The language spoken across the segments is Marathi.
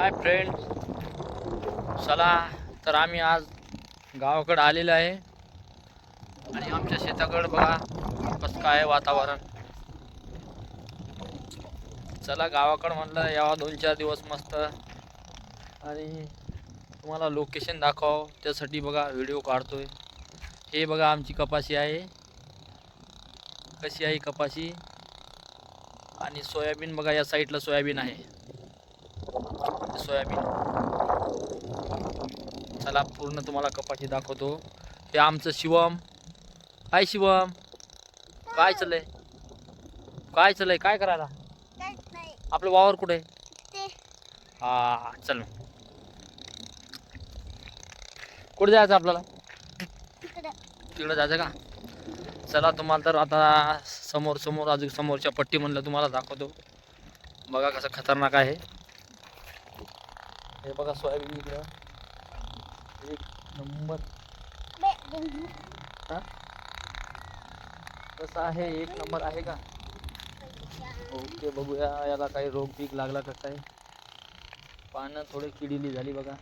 हाय फ्रेंड चला तर आम्ही आज गावाकडं आलेलो आहे. आणि आमच्या शेताकडं बघा कसं काय वातावरण. चला गावाकडं म्हटलं यावा दोन चार दिवस मस्त. आणि तुम्हाला लोकेशन दाखव त्यासाठी बघा व्हिडिओ काढतोय. हे बघा आमची कपाशी आहे. कशी आहे कपाशी? आणि सोयाबीन बघा या साईडला सोयाबीन आहे. सोयाबीन. चला पूर्ण तुम्हाला कपाशी दाखवतो. हे आमचं शिवम. हाय शिवम. काय चाललंय? काय चाललंय? काय करायला? आपलं वावर कुठे? हा चल. कुठे जायचं आपल्याला? तिकडे जायचं का? चला तुम्हाला तर आता समोर समोर अजून समोरच्या पट्टी म्हणलं तुम्हाला दाखवतो. बघा कसं खतरनाक आहे. हे बघा सोयाबीन इकडं. एक नंबर. हां? कसं आहे? एक नंबर आहे का? ओके बघूया. याला काही रोग पीक लागला का काय? पानं थोडी किडीली झाली बघा.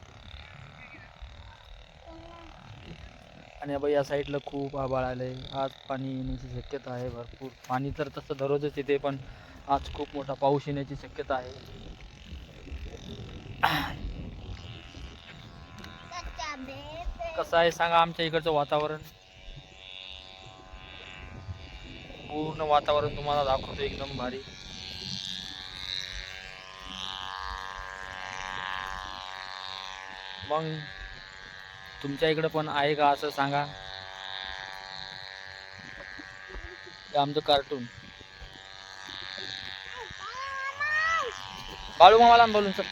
आणि बाई या साईडला खूप आबाळ आले आज पाणी येण्याची शक्यता आहे भरपूर. पाणी तर तसं दररोजच येते पण आज खूप मोठा पाऊस येण्याची शक्यता आहे. कसं आहे सांगा आमच्या इकडचं वातावरण? पूर्ण वातावरण तुम्हाला दाखवतो एकदम भारी. मग तुमच्या इकडं पण आहे का असं सांगा? आमचं कार्टून बाळू मामाला बोलून सर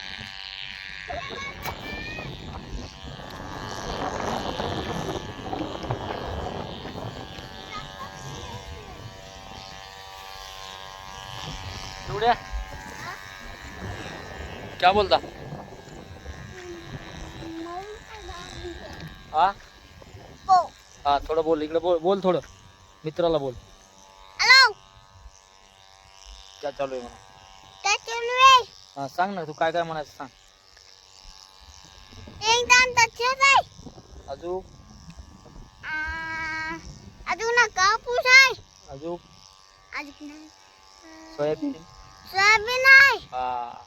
क्या बोलता? हा? हो. थोडं बोल इकडे बोल बोल थोडं. मित्राला बोल. हॅलो क्या चालू आहे म्हणा? काय चालू आहे? हा सांग ना तू काय काय म्हणायचं सांग. एकदम आहे अजून आ, अजून ना कापूस आहे. अजून. सोयाबीन? सोयाबीन आहे. हा.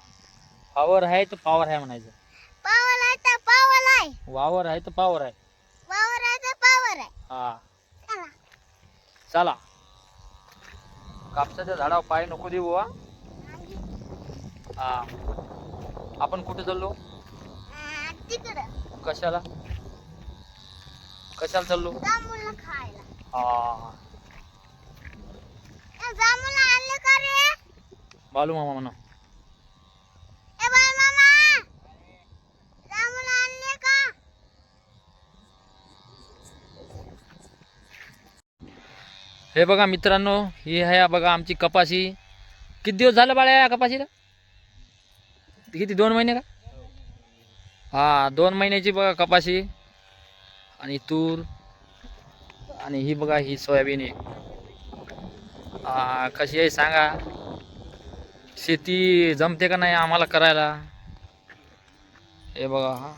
पावर आहे तर पॉवर आहे म्हणायचं. पावर आहे तर पावर आहे. वावर आहे तर पॉवर आहे. पावर आहे तर पावर आहे. हा. चला. चला. कापसाच्या झाडावर पाय नको देऊ हा. हा. आपण कुठे चाललो? आ, तिकडं. कशाला? कशाला चाललो? जांभूळ खायला. हा. ए, जांभूळ आणले का रे? बालू मामा म्हणा ए बाय मामा जांभूळ आणले का हे बघा मित्रांनो ही आहे बघा आमची कपाशी. किती दिवस झालं बाळा या कपाशीला? किती दोन महिने का? हा दोन महिन्याची बघा कपाशी. आणि तूर. आणि ही बघा ही सोयाबीन आहे. हा, कशी आहे सांगा. शेती जमते का नाही आम्हाला करायला? हे बघा हा.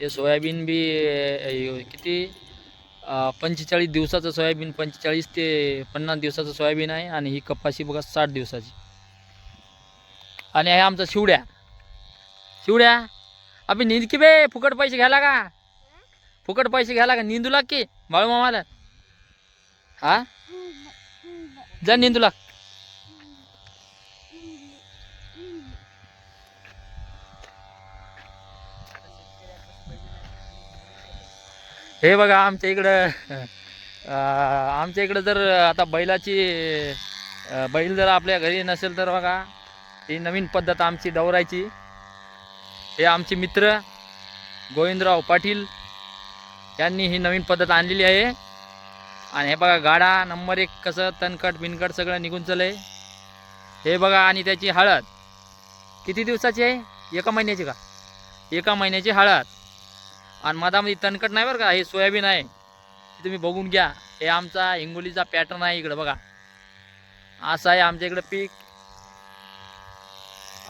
हे सोयाबीन बी किती? पंचेचाळीस दिवसाचं सोयाबीन पंचेचाळीस ते पन्नास दिवसाचं सोयाबीन आहे आणि ही कपाशी बघा साठ दिवसाची. आणि आहे आमचा शिवड्या. शिवड्या अभि नींद की बे फुकट पैसे घ्यायला का? फुकट पैसे घ्यायला का? निंदू लाग की बाळू मामाला. हा? जा निंदू लाग. हे बघा आमच्या इकडं आमच्या इकडं जर आता बैलाची बैल जर आपल्या घरी नसेल तर बघा ही नवीन पद्धत आमची दौरायची. हे आमचे मित्र गोविंदराव पाटील यांनी ही नवीन पद्धत आणलेली आहे. आणि हे बघा गाडा नंबर एक कसं तणकट बिनकट सगळं निघून चलंय हे बघा आणि त्याची हळद. किती दिवसाची आहे? एका महिन्याची का? एका महिन्याची हळद. आणि मधामध्ये तणकट नाही बरं का हे सोयाबीन आहे. तुम्ही बघून घ्या. हे आमचा हिंगोलीचा पॅटर्न आहे इकडं बघा. असं आहे आमच्या इकडं पीक.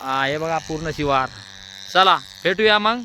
हा हे बघा पूर्ण शिवार. चला भेटूया मग.